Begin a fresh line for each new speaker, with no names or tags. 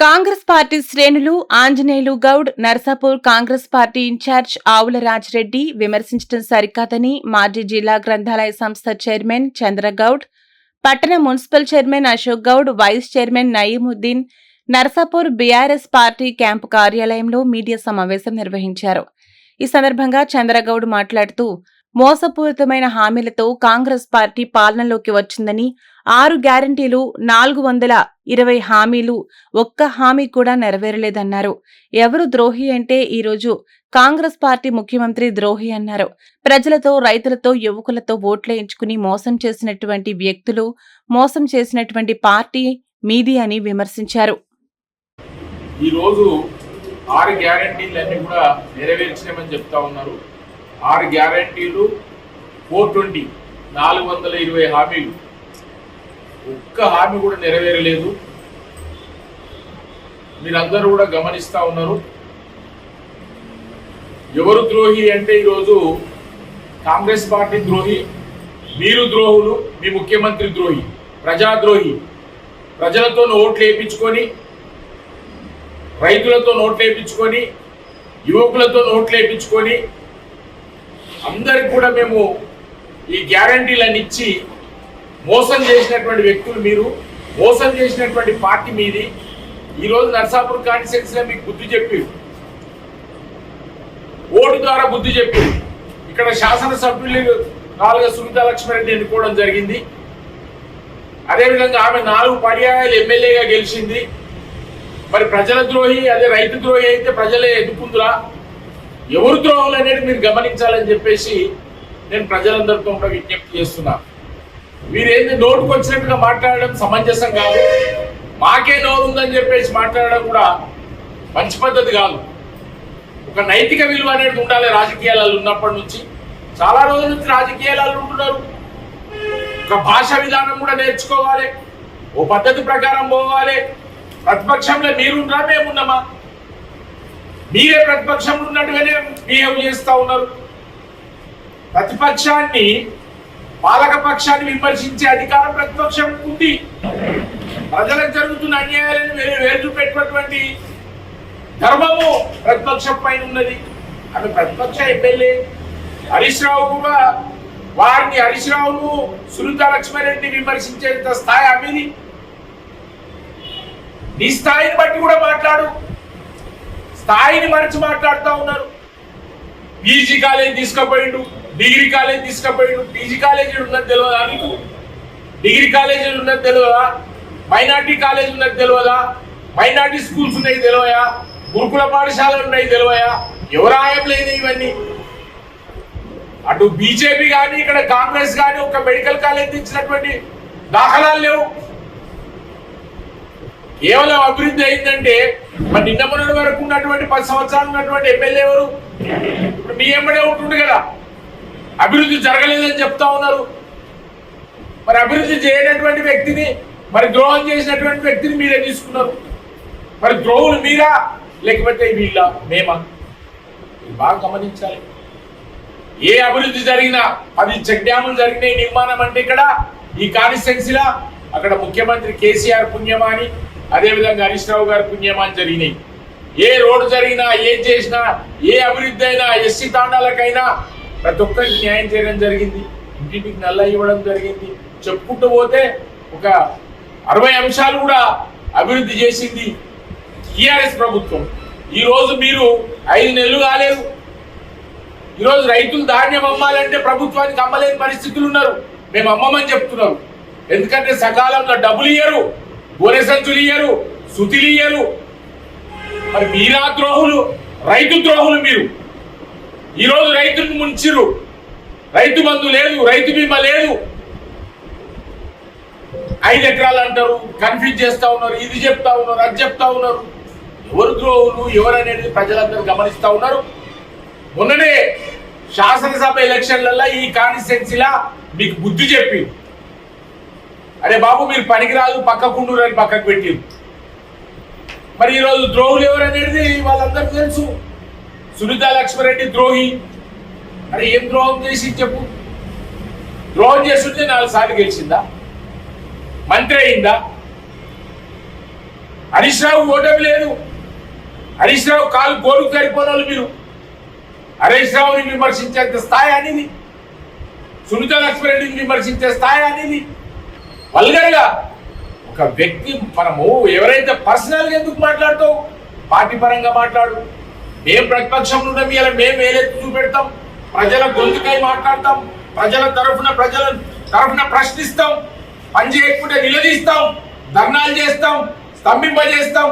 Congress party శ్రేణులు Anjaneyulu Goud Narsapur Congress party incharge Avula Rajireddy విమర్శించడం సరికాదని మాజీ జిల్లా గ్రంథాలయ సంస్థ చైర్మన్ చంద్రగౌడ్ పట్టణ municipal chairman Ashok Goud vice chairman Nayeemuddin Narsapur BRS party camp కార్యాలయంలో మీడియా సమావేశం నిర్వహించారు. ఈ సందర్భంగా చంద్రగౌడ్ మాట్లాడుతూ మోసపూరితమైన హామీలతో కాంగ్రెస్ పార్టీ పాలనలోకి వచ్చిందని ఆరు గ్యారంటీలు నాలుగు వందల ఇరవై హామీలు ఒక్క హామీ కూడా నెరవేరలేదన్నారు. ఎవరు ద్రోహి అంటే ఈరోజు కాంగ్రెస్ పార్టీ ముఖ్యమంత్రి ద్రోహి అన్నారు. ప్రజలతో రైతులతో యువకులతో ఓట్లేయించుకుని మోసం చేసినటువంటి వ్యక్తులు మోసం చేసినటువంటి పార్టీ మీది అని విమర్శించారు.
ఈరోజు ఆరు గ్యారంటీలన్నీ కూడా నెరవేర్చినామని చెప్తా ఉన్నారు. ఆరు గ్యారంటీలు ఫోర్ ట్వంటీ నాలుగు వందల ఇరవై హామీలు. ఒక్క హామీ కూడా నెరవేరలేదు. మీరందరూ కూడా గమనిస్తూ ఉన్నారు. ఎవరు ద్రోహి అంటే ఈరోజు కాంగ్రెస్ పార్టీ ద్రోహి. మీరు ద్రోహులు మీ ముఖ్యమంత్రి ద్రోహి ప్రజాద్రోహి ప్రజలతో ఓట్లు వేయించుకొని రైతులతో నోట్లు వేయించుకొని యువకులతో నోట్లు వేయించుకొని అందరికి కూడా మేము ఈ గ్యారంటీలను ఇచ్చి మోసం చేసినటువంటి వ్యక్తులు మీరు మోసం చేసినటువంటి పార్టీ మీది. ఈరోజు నర్సాపూర్ కాన్స్టిట్యున్సీలో మీకు బుద్ధి చెప్పి ఓటు ద్వారా బుద్ధి చెప్పి ఇక్కడ శాసనసభ్యులు నాలుగు సునీతా లక్ష్మారెడ్డి ఎన్నుకోవడం జరిగింది. అదేవిధంగా ఆమె నాలుగు పర్యాయాలు ఎమ్మెల్యేగా గెలిచింది. మరి ప్రజల ద్రోహి అదే రైతు ద్రోహి అయితే ప్రజలే ఎదుర్కొందురా? ఎవరు ద్రోహులు అనేది మీరు గమనించాలని చెప్పేసి నేను ప్రజలందరితో కూడా విజ్ఞప్తి చేస్తున్నాను మీరేంది నోటుకు వచ్చినట్టుగా మాట్లాడడం సమంజసం కాదు. మాకే నోరు ఉందని చెప్పేసి మాట్లాడడం కూడా మంచి పద్ధతి కాదు. ఒక నైతిక విలువ అనేది ఉండాలి రాజకీయాలలో ఉన్నప్పటి నుంచి. చాలా రోజుల నుంచి రాజకీయాలలో ఉంటున్నారు. ఒక భాష విధానం కూడా నేర్చుకోవాలి. ఓ పద్ధతి ప్రకారం పోవాలి. ప్రతిపక్షంలో మీరున్నారా మేమున్నామా మీరే ప్రతిపక్షంలో ఉన్నట్టుగానే బిహేవ్ చేస్తూ ఉన్నారు. ప్రతిపక్షాన్ని పాలక పక్షాన్ని విమర్శించే అధికారం ప్రతిపక్షం ఉంది. ప్రజలకు జరుగుతున్న అన్యాయాలను వేరు వేలు పెట్టినటువంటి ధర్మము ప్రతిపక్షం పైన ఉన్నది. ఆమె ప్రతిపక్ష ఎమ్మెల్యే హరీష్ రావు కూడా వారిని హరీష్ రావును సునీతా లక్ష్మారెడ్డిని విమర్శించేంత స్థాయి అవిది నీ స్థాయిని బట్టి కూడా మాట్లాడు. స్థాయిని మరిచి మాట్లాడుతూ ఉన్నారు. పీజీ కాలేజ్ తీసుకుపోయిండు డిగ్రీ కాలేజ్ తీసుకుపోయిండు. పీజీ కాలేజీ ఉన్నది తెలియదా నీకు? డిగ్రీ కాలేజీలు ఉన్నది తెలియదా మైనార్టీ కాలేజ్ ఉన్నది తెలియదా మైనార్టీ స్కూల్స్ ఉన్నాయి తెలియదా గురుకుల పాఠశాలలు ఉన్నాయి తెలివయా? ఎవరు లేదు ఇవన్నీ? అటు బీజేపీ కానీ ఇక్కడ కాంగ్రెస్ కానీ ఒక మెడికల్ కాలేజ్ ఇచ్చినటువంటి దాఖలాలు లేవు. కేవలం అభివృద్ధి అయిందంటే మరి నిన్న మొన్నటి వరకు ఉన్నటువంటి పది సంవత్సరాలు ఉన్నటువంటి ఎమ్మెల్యే ఎవరు? ఇప్పుడు మీ ఎమ్మడే ఉంటుంది కదా. అభివృద్ధి జరగలేదని చెప్తా ఉన్నారు. మరి అభివృద్ధి చేయనటువంటి వ్యక్తిని మరి ద్రోహం చేసినటువంటి వ్యక్తిని మీరే తీసుకున్నారు. మరి ద్రోహులు మీరా? లేకపోతే వీళ్ళ మేమా? బాగా గమనించాలి. ఏ అభివృద్ధి జరిగినా అది చెక్ డ్యాములు జరిగినాయి నిర్మాణం అంటే ఇక్కడ ఈ కాన్స్టిట్యున్సీలా? అక్కడ ముఖ్యమంత్రి కేసీఆర్ పుణ్యమా అని అదేవిధంగా హరీష్ రావు గారి పుణ్యమాన్ జరిగినాయి. ఏ రోడ్డు జరిగినా ఏం చేసినా ఏ అభివృద్ధి అయినా ఎస్సీ తాండాలకైనా ప్రతి ఒక్కరికి న్యాయం చేయడం జరిగింది. ఇంటింటికి నల్ల ఇవ్వడం జరిగింది. చెప్పుకుంటూ పోతే ఒక అరవై అంశాలు కూడా అభివృద్ధి చేసింది టీఆర్ఎస్ ప్రభుత్వం. ఈరోజు మీరు ఐదు నెలలు కాలేదు. ఈరోజు రైతులు ధాన్యం అమ్మాలంటే ప్రభుత్వానికి అమ్మలేని పరిస్థితులు ఉన్నారు. మేము అమ్మమని చెప్తున్నారు ఎందుకంటే సకాలంలో డబ్బులు ఇయ్యరు. గోనె సంచులు ఇయ్యరు సుతిలు ఇయ్యరు మరి మీరా ద్రోహులు రైతు ద్రోహులు మీరు. ఈరోజు రైతును ముంచిరు రైతు బంధు లేదు రైతు బీమా లేదు. ఐదు ఎకరాలు అంటారు కన్ఫ్యూజ్ చేస్తా ఉన్నారు ఇది చెప్తా ఉన్నారు అది చెప్తా ఉన్నారు. ఎవరు ద్రోహులు ఎవరు అనేది ప్రజలందరూ గమనిస్తూ ఉన్నారు. మొన్ననే శాసనసభ ఎలక్షన్లలో ఈ కాన్స్టిట్యున్సీలా మీకు బుద్ధి చెప్పి అరే బాబు మీరు పనికిరాదు పక్కకుండూరు అని పక్కకు పెట్టి మరి ఈరోజు ద్రోహులు ఎవరు అనేది వాళ్ళందరికీ తెలుసు. సునీత లక్ష్మారెడ్డి ద్రోహి. అరే ఏం ద్రోహం చేసి చెప్పు. ద్రోహం చేస్తుంటే నాలుగు సార్లు గెలిచిందా? మంత్రి అయిందా? హరీష్ రావు ఓటమి లేదు. హరీష్ రావు కాలు గోలు సరిపోయిన మీరు. హరీష్ రావుని విమర్శించేంత స్థాయి అనేది. సునీత లక్ష్మణరెడ్డిని విమర్శించే స్థాయి అనేది. వల్గర్గా ఒక వ్యక్తి మనము ఎవరైతే పర్సనల్గా ఎందుకు మాట్లాడతావు పార్టీ పరంగా మాట్లాడు. మేము ప్రతిపక్షంలో ఉండడం ఇలా మేము వేలెత్తి చూపెడతాం ప్రజల గొంతుకై మాట్లాడతాం ప్రజల తరఫున ప్రజల తరఫున ప్రశ్నిస్తాం పని చేయకుండా నిలదీస్తాం ధర్నాలు చేస్తాం స్తంభింపజేస్తాం